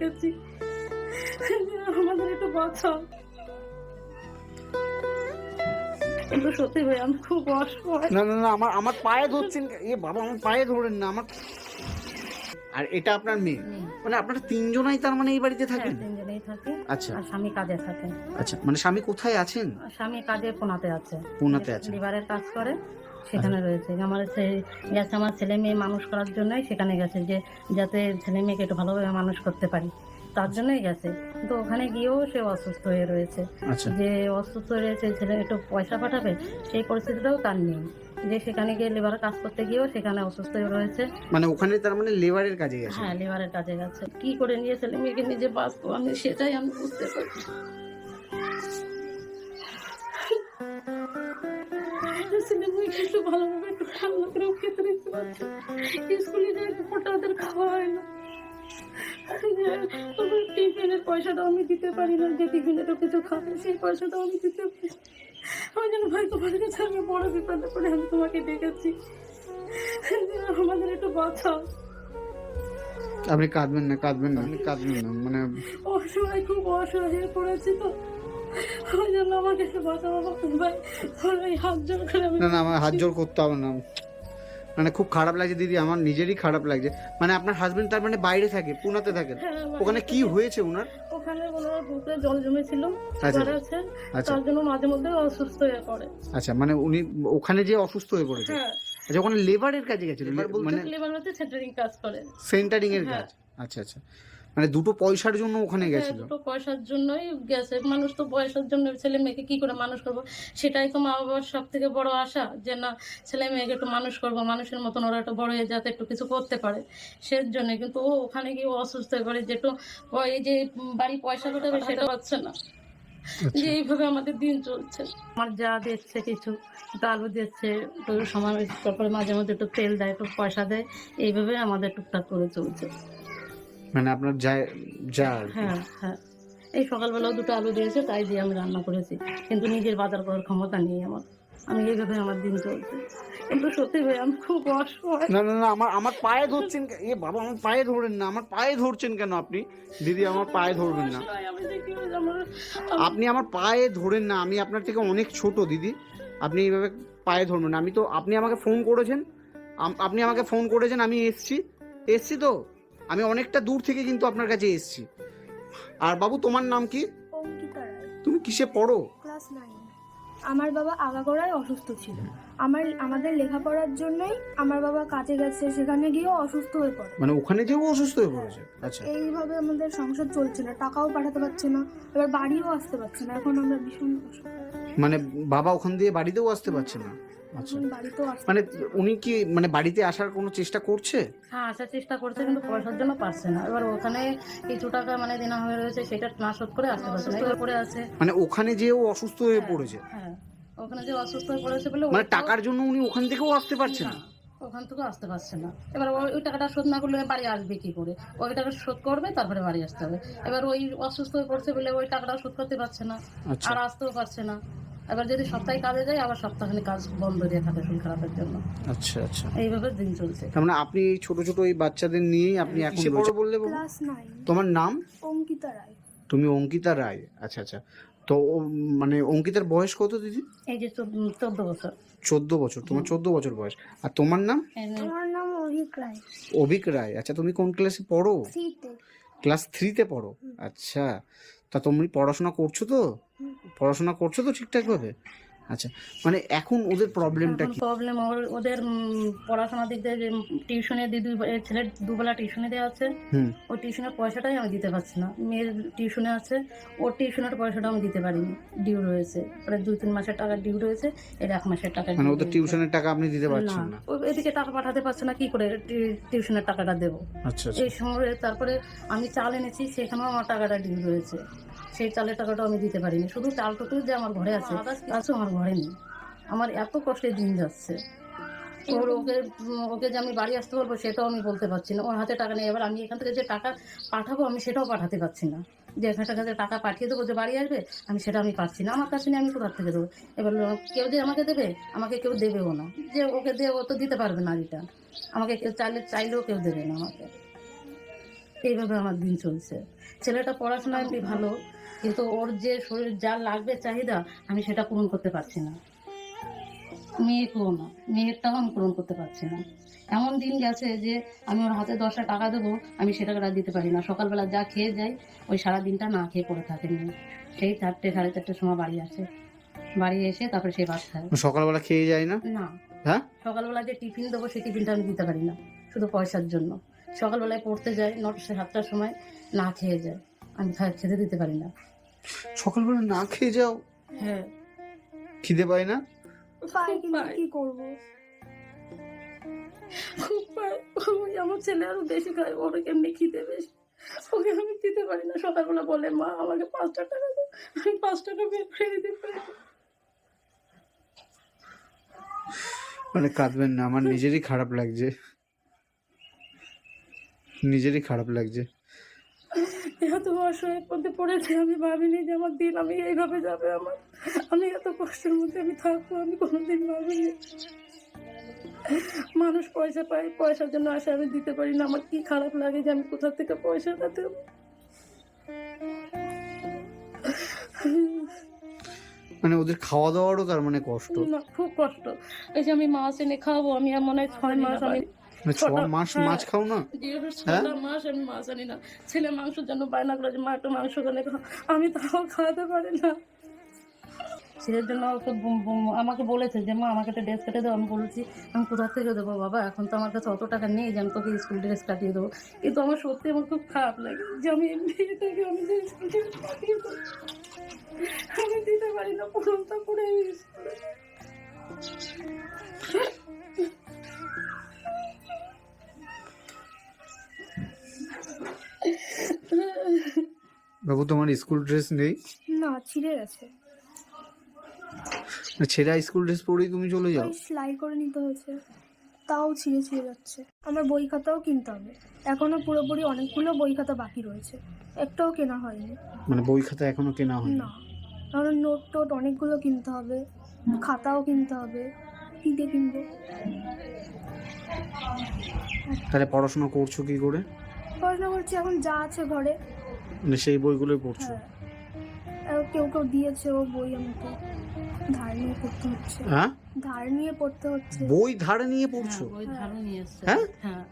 ডেকেছি আমাদের একটু বাঁচাও। কিন্তু সত্যি ভাই আমি খুব অসহায়। না না না আমার আমার পায়ে ধরছেন এ বাবা আমার পায়ে ধরেন না আমার আর এটা আপনার মেয়ে? মানে আপনারা তিনজনাই তার মানে এই বাড়িতে হ্যাঁ, থাকেন তিনজনেই থাকে। আচ্ছা। আর স্বামী কাজে থাকে আচ্ছা মানে স্বামী কোথায় আছেন? স্বামী কাজে পোনাতে আছে। পুনাতে আছেন লিভারের কাজ করে। সেখানে রয়েছে। আমার সে- গেছে আমার ছেলে মেয়ে মানুষ করার জন্যই সেখানে গেছে যে যাতে ছেলে মেয়েকে একটু ভালোভাবে মানুষ করতে পারি। তার জন্যই গেছে। কিন্তু ওখানে গিয়েও সে অসুস্থ হয়ে রয়েছে। আচ্ছা। যে অসুস্থ রয়েছে ছেলে একটু পয়সা পাঠাবে সেই পরিস্থিতিটাও তার নেই। যে সেখানে গিয়ে লিভারের কাজ করতে গিয়েও সেখানে অসুস্থ হয়ে রয়েছে। মানে ওখানে তার মানে লেবারের কাজে গেছে? হ্যাঁ লেবারের কাজে গেছে। কি করে নিয়ে ছেলে মেয়েকে নিজে বাঁচবো আমি সেটাই আমি বুঝতে পারছি একটু ভালোভাবে একটু রান্না করেও খেতে দিতে পারছে স্কুলে যায় ফোটা ওদের খাওয়া হয় না। টিফিনের পয়সাটাও আমি দিতে পারি না যে টিফিনে তো কিছু খাবে সেই পয়সাটাও আমি দিতে পারি আমি যেন ভাই তোমার কাছে আমি বড় বিপদে পড়ে আমি তোমাকে ডেকেছি আমাদের একটু বাঁচাও। আপনি কাঁদবেন না কাঁদবেন না আপনি কাঁদবেন না মানে অসহায় খুব অসহায় হয়ে পড়েছি তো। ওই জন্য ভাই। হাত জোর করে আমি না না আমার হাত জোর করতে হবে না। মানে খুব খারাপ লাগছে দিদি আমার নিজেরই খারাপ লাগছে। মানে আপনার হাজবেন্ড তার মানে বাইরে থাকে পুনাতে থাকেন হ্যাঁ, ওখানে কি হয়েছে ওনার? ওখানে ওনার জল জমেছিল আচ্ছা। আচ্ছা। তার জন্য মাঝে মধ্যে অসুস্থ হয়ে পড়ে। আচ্ছা মানে উনি ওখানে যে অসুস্থ হয়ে পড়েছে? হ্যাঁ। আচ্ছা ওখানে লেবারের কাজে গেছিল? মানে লেবার হচ্ছে সেন্টারিং কাজ করে। সেন্টারিং এর হ্যাঁ। কাজ। আচ্ছা আচ্ছা। মানে দুটো পয়সার জন্য ওখানে হ্যাঁ, গেছিল। দুটো পয়সার জন্যই গেছে। মানুষ তো পয়সার জন্য ছেলে মেয়েকে কি করে মানুষ করব? সেটাই তো মা বাবার সব থেকে বড় আশা যে না ছেলে মেয়েকে একটু মানুষ করব। মানুষের মতন ওরা একটু বড় হয়ে যাতে একটু কিছু করতে পারে। সে জন্য কিন্তু ও ওখানে গিয়ে অসুস্থ হয়ে পড়ে। যেটু ও এই যে বাড়ি পয়সা কোথাবে সেটা পাচ্ছে না। আচ্ছা। যে এইভাবে আমাদের দিন চলছে। আমার যা দিচ্ছে কিছু আলু দিচ্ছে সময় তারপরে মাঝে মধ্যে একটু তেল দেয় একটু পয়সা দেয়। এইভাবে আমাদের টুকটাক করে চলছে। মানে আপনার যা যা হ্যাঁ হ্যাঁ। এই সকালবেলাও দুটো আলু দিয়েছে তাই দিয়ে আমি রান্না করেছি। কিন্তু নিজের বাজার করার ক্ষমতা নেই আমার। আমি এইভাবে আমার দিন চলছে। কিন্তু সত্যি ভাই আমি খুব অসহায়। না না না আমার আমার পায়ে ধরছেন এ বাবা আমার পায়ে ধরেন না আমার পায়ে ধরছেন কেন আপনি? দিদি আমার পায়ে ধরবেন না। আপনি আমার পায়ে ধরেন না আমি আপনার থেকে অনেক ছোট দিদি। আপনি এইভাবে পায়ে ধরবেন না। আমি তো আপনি আমাকে ফোন করেছেন। আপনি আমাকে ফোন করেছেন আমি এসছি। এসছি তো? আমি অনেকটা দূর থেকে কিন্তু আপনার কাছে এসেছি। আর বাবু তোমার নাম কি? অঙ্কিতা রায়। তুমি কিসে পড়ো? Class nine. আমার বাবা আগাগোড়ায় অসুস্থ ছিল। আমার আমাদের লেখাপড়ার জন্যই আমার বাবা কাজে গেছে সেখানে গিয়েও অসুস্থ হয়ে পড়ে। মানে ওখানে যেও অসুস্থ হয়ে পড়েছে? আচ্ছা। এইভাবে আমাদের সংসার চলছে না টাকাও পাঠাতে পারছে না এবার বাড়িও আসতে পারছে না এখন আমরা ভীষণ অসুস্থ। মানে বাবা ওখান দিয়ে বাড়িতেও আসতে পারছে না? এখন বাড়িতেও আসতে মানে উনি কি মানে বাড়িতে আসার কোনো চেষ্টা করছে? হ্যাঁ আসার চেষ্টা করছে কিন্তু পয়সার জন্য পারছে না। এবার ওখানে কিছু টাকা মানে দেনা হয়ে রয়েছে সেটা না শোধ করে আসতে পারছে না। এবার করে আছে। মানে ওখানে যেও অসুস্থ হয়ে পড়েছে? হ্যাঁ। ওখানে যে অসুস্থ হয়ে পড়েছে বলে মানে টাকার জন্য উনি ওখান থেকেও আসতে পারছে না? ওখান থেকে আসতে পারছে না। এবার ওই- ওই টাকাটা শোধ না করলে বাড়ি আসবে কি করে? ওই টাকা শোধ করবে তারপরে বাড়ি আসতে হবে। এবার ওই অসুস্থ হয়ে পড়ছে বলে ওই টাকাটা শোধ করতে পারছে না। আচ্ছা। আর আসতেও পারছে না। এবার যদি সপ্তাহে কাজে যায় আবার সপ্তাহখানি কাজ বন্ধ দিয়ে থাকে শরীর খারাপের জন্য। আচ্ছা আচ্ছা। এইভাবে দিন চলছে। তার মানে আপনি এই ছোট ছোট এই বাচ্চাদের নিয়েই আপনি এখন বড় বললে? ক্লাস তোমার নাম? অঙ্কিতা রায়। তুমি অঙ্কিতা রায়? আচ্ছা আচ্ছা। তো ও- মানে অঙ্কিতার বয়স কত দিদি? এই যে চোদ্দ- বছর। চোদ্দ বছর তোমার চোদ্দ বছর বয়স। আর তোমার নাম? আমার নাম অভিক রায়। অভিক রায়। আচ্ছা তুমি কোন ক্লাসে পড়ো? ক্লাস থ্রিতে পড়ো? আচ্ছা। তা তুমি পড়াশোনা করছ তো? পড়াশোনা করছ তো ঠিকঠাক ভাবে আচ্ছা মানে এখন ওদের প্রবলেমটা কি? প্রবলেম ওদের উম, পড়াশোনার দিক দিয়ে যে টিউশনে দিদি ছেলের দুবেলা টিউশনে দেওয়া আছে হুম। ওই টিউশনের পয়সাটাই আমি দিতে পারছি না। মেয়ের টিউশনে আছে ওর টিউশনের পয়সাটা আমি দিতে পারিনি ডিউ রয়েছে। প্রায় দুই তিন মাসের টাকা ডিউ রয়েছে এর এক মাসের টাকা মানে ওদের টিউশনের টাকা আপনি দিতে পারছেন না? ও এদিকে টাকা পাঠাতে পারছে না কি করে টি- টিউশনের টাকাটা দেবো? আচ্ছা আচ্ছা। এই সময় তারপরে আমি চাল এনেছি সেখানেও আমার টাকাটা ডিউ রয়েছে। সেই চালের টাকাটাও আমি দিতে পারিনি। শুধু চালটুকু যে আমার ঘরে আছে আছে আমার নেই আমার এত কষ্টে দিন যাচ্ছে। ওর ওকে ওকে যে আমি বাড়ি আসতে পারব সেটাও আমি বলতে পারছি না। ওর হাতে টাকা নেই। এবার আমি এখান থেকে যে টাকা পাঠাবো আমি সেটাও পাঠাতে পারছি না। যে এখান থেকে টাকা পাঠিয়ে দেবো যে বাড়ি আসবে আমি সেটা আমি পাচ্ছি না। আমার কাছে নিয়ে আমি কোথার থেকে দেবো? এবার কেউ যে আমাকে দেবে আমাকে কেউ দেবেও না। যে ওকে দেবে ও তো দিতে পারবে না রিটার্ন আমাকে কেউ চাইলে চাইলেও কেউ দেবে না আমাকে। এইভাবে আমার দিন চলছে। ছেলেটা পড়াশোনা এমনি ভালো। কিন্তু ওর যে শরীর যা লাগবে চাহিদা আমি সেটা পূরণ করতে পারছি না। মেয়ে মেয়েকেও না মেয়েরটাও আমি পূরণ করতে পারছি না। এমন দিন গেছে যে আমি ওর হাতে দশটা টাকা দেবো আমি সে টাকাটা দিতে পারি না। সকালবেলা যা খেয়ে যাই ওই সারা দিনটা না খেয়ে পড়ে থাকে মেয়ে সেই চারটে সাড়ে চারটের সময় বাড়ি আসে। বাড়ি এসে তারপরে সেই ভাত খায়। সকালবেলা খেয়ে যায় না? না। হ্যাঁ? সকালবেলা যে টিফিন দেবো সেই টিফিনটা আমি দিতে পারি না। শুধু পয়সার জন্য। সকালবেলায় পড়তে যাই নটা সাতটার সময় না খেয়ে যায় আমি খেতে দিতে পারি না। সকালবেলা না খেয়ে যাও। হ্যাঁ। খিদে পায় না? পাই খুব কিন্তু পাই। কি করব? খুব পায়। আমার ছেলে আরও বেশি খায়। ওর এমনি খিদে বেশি। ওকে আমি দিতে পারি না। সকালবেলা বলে মা আমাকে পাঁচটা টাকা দাও। আমি পাঁচ টাকা বের করে দিতে পারি মানে কাঁদবেন না। আমার নিজেরই খারাপ লাগছে। নিজেরই খারাপ লাগছে। এত অসহায়ের মধ্যে পড়েছি আমি ভাবিনি যে আমার দিন আমি এইভাবে যাবে আমার। আমি এত কষ্টের মধ্যে আমি থাকব আমি কোনোদিন ভাবিনি। মানুষ পয়সা পায় পয়সার জন্য আসে আমি দিতে পারি না। আমার কি খারাপ লাগে যে আমি কোথা থেকে পয়সা দেবো? মানে ওদের খাওয়া দাওয়ারও তার মানে কষ্ট? না খুব কষ্ট। এই যে আমি মাছ এনে খাওয়াবো আমি মনে হয় ছয় মাস আমি হ্যাঁ। মাছ খাও না? হ্যাঁ? আমি মাছ আনি না। ছেলে জন্য বায়না করে যে, মা, একটু মাংস আমি তাও খাওয়াতে পারি না। জন্য আমাকে বলেছে যে, মা, আমাকে একটা ড্রেস কেটে দেবো আমি বলেছি, আমি কোথা থেকে দেবো বাবা? এখন তো আমার কাছে অত টাকা নেই যে, আমি তোকে স্কুল ড্রেস কাটিয়ে দেবো। কিন্তু আমার সত্যি আমার খুব খারাপ লাগে যে, আমি দিতে পারি না পরে আমি বাবু তোমার স্কুল ড্রেস নেই? না ছিঁড়ে গেছে। ছেঁড়া স্কুল ড্রেস পরেই তুমি চলে যাও? সেলাই করে নিতে হয়েছে। তাও ছিঁড়ে ছিঁড়ে যাচ্ছে। আমার বই খাতাও কিনতে হবে। এখনও পুরোপুরি অনেকগুলো বই খাতা বাকি রয়েছে। একটাও কেনা হয়নি। মানে বই খাতা এখনও কেনা হয়নি? না। কারণ নোট টোট অনেকগুলো কিনতে হবে। খাতাও কিনতে হবে। কি দিয়ে কিনবো? তাহলে পড়াশোনা করছ কি করে? পড়াশোনা করছি এখন যা আছে ঘরে। মানে সেই বইগুলোই পড়ছো? হ্যাঁ। আর কেউ কেউ দিয়েছে ও বই আমাকে। ধার নিয়ে পড়তে হচ্ছে। হ্যাঁ? ধার নিয়ে পড়তে হচ্ছে। বই ধার নিয়ে পড়ছো? হ্যাঁ, বই ধার নিয়ে হ্যাঁ? হ্যাঁ।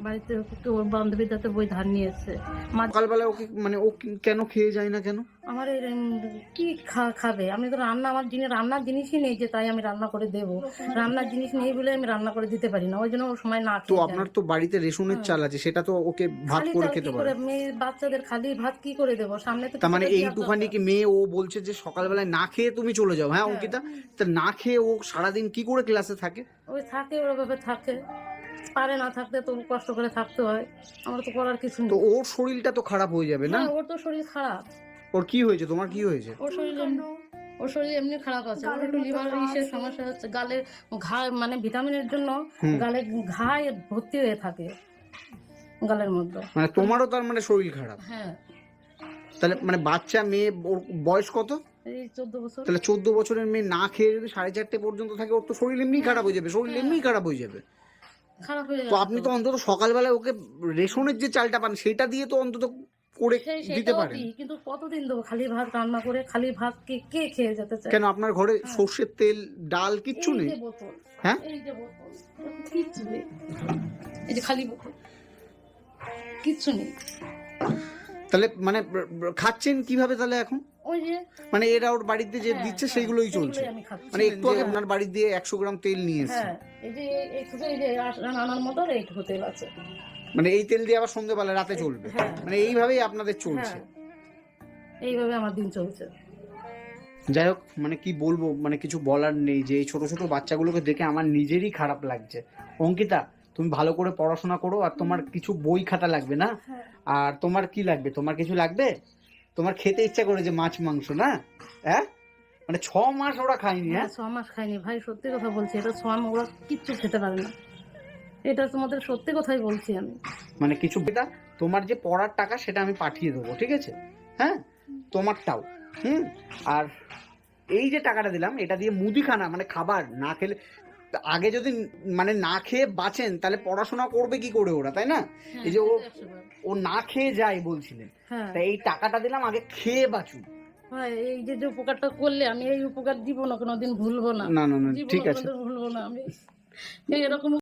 বাড়িতে একটু ওর বান্ধবী যাতে বই ধার নিয়ে এসছে মা সকালবেলা ওকে মানে ও কি- কেন খেয়ে যায় না কেন? আমার এই, কি খা- খাবে? আমি তো রান্না আমার জিনিস রান্নার জিনিসই নেই যে তাই আমি রান্না করে দেবো। রান্নার জিনিস নেই বলে আমি রান্না করে দিতে পারি না। ওই জন্য ও সময় না তো খেয়ে যায়। আপনার তো বাড়িতে রেশনের হ্যাঁ। চাল আছে সেটা তো ওকে ভাত খালি করে চাল খেতে কি পারে। করে মেয়ে বাচ্চাদের খালি ভাত কি করে দেবো? সামনে তো তার মানে কিছু একটা এইটুখানি কি মেয়ে ও বলছে যে সকালবেলায় না খেয়ে তুমি চলে যাও? হ্যাঁ হ্যাঁ। অঙ্কিতা তা না খেয়ে ও সারাদিন কি করে ক্লাসে থাকে। ওই থাকে ওরভাবে থাকে। পারে না থাকতে তো কষ্ট করে থাকতে হয়। আমার তো করার কিছু তো ওর শরীরটা তো খারাপ হয়ে যাবে না? হ্যাঁ, ওর তো শরীর খারাপ। ওর কি হয়েছে? তোমার কি হয়েছে? ওর শরীর এমনি- ওর শরীর এমনি খারাপ আছে। ওর একটু লিভার ইসের সমস্যা হচ্ছে। গালে ঘা মানে ভিটামিনের জন্য হুম। গালে ঘায়ে ভর্তি হয়ে থাকে গালের মধ্যে। মানে তোমারও তার মানে শরীর খারাপ? হ্যাঁ। তাহলে মানে বাচ্চা মেয়ে ওর বয়স কত? এই চোদ্দ বছর। তাহলে চোদ্দ বছরের মেয়ে না খেয়ে যদি সাড়ে চারটে পর্যন্ত থাকে ওর তো শরীর এমনি খারাপ হয়ে যাবে। শরীর এমনি খারাপ হয়ে যাবে। খারাপ হয়ে তো আপনি তো অন্তত সকালবেলায় ওকে রেশনের যে চালটা পান সেটা দিয়ে তো অন্তত করে দিতে পারেন। কিন্তু কতদিন দেবো? খালি ভাত রান্না করে খালি ভাত কে কে খেয়ে যেতে চায়? কেন আপনার ঘরে সর্ষের তেল ডাল কিচ্ছু নেই? হ্যাঁ? এই যে বোতল কিচ্ছু নেই। এই যে খালি বোতল কিচ্ছু নেই। তাহলে মানে খাচ্ছেন কীভাবে তাহলে এখন? মানে এরা ওর বাড়িতে যে হ্যাঁ, দিচ্ছে হ্যাঁ, সেইগুলোই চলছে। মানে একটু আগে আপনার বাড়ি দিয়ে একশো গ্রাম তেল নিয়ে এসছে। হ্যাঁ এই যে এইটুকু এই যে আনার মতো এইটুকু তেল আছে। মানে এই তেল দিয়ে আবার সন্ধ্যেবেলা রাতে চলবে? হ্যাঁ। মানে এইভাবেই আপনাদের চলছে? হ্যাঁ এইভাবে আমার দিন চলছে। যাই হোক মানে কি বলব মানে কিছু বলার নেই যে এই ছোট ছোট বাচ্চাগুলোকে দেখে আমার নিজেরই খারাপ লাগছে। অঙ্কিতা তুমি ভালো করে পড়াশোনা করো আর তোমার কিছু বই খাতা লাগবে না? হ্যাঁ। আর তোমার কি লাগবে? তোমার কিছু লাগবে? তোমার খেতে ইচ্ছা করে যে মাছ মাংস না? হ্যাঁ? মানে ছ মাস ওরা খায়নি হ্যাঁ? ছ মাস খাইনি ভাই সত্যি কথা বলছি এটা ছ মাস ওরা কিচ্ছু খেতে পারে না। এটা তোমাদের সত্যি কথাই বলছি আমি। মানে কিছু বেটা তোমার যে পড়ার টাকা সেটা আমি পাঠিয়ে দেবো ঠিক আছে? হ্যাঁ? তোমারটাও হুম? আর এই যে টাকাটা দিলাম এটা দিয়ে মুদিখানা মানে খাবার না খেলে আগে যদি মানে না খেয়ে বাঁচেন তাহলে পড়াশোনা করবে কি করে ওরা তাই না? হ্যাঁ, এই যে ও- ও না খেয়ে যায় বলছিলেন হ্যাঁ। তাই এই টাকাটা দিলাম আগে খেয়ে বাঁচুন হয় এই যে যে উপকারটা করলে আমি এই উপকার জীবনে কোনোদিন ভুলবো না। না না না ঠিক আছে। ভুলবো না আমি। এরকম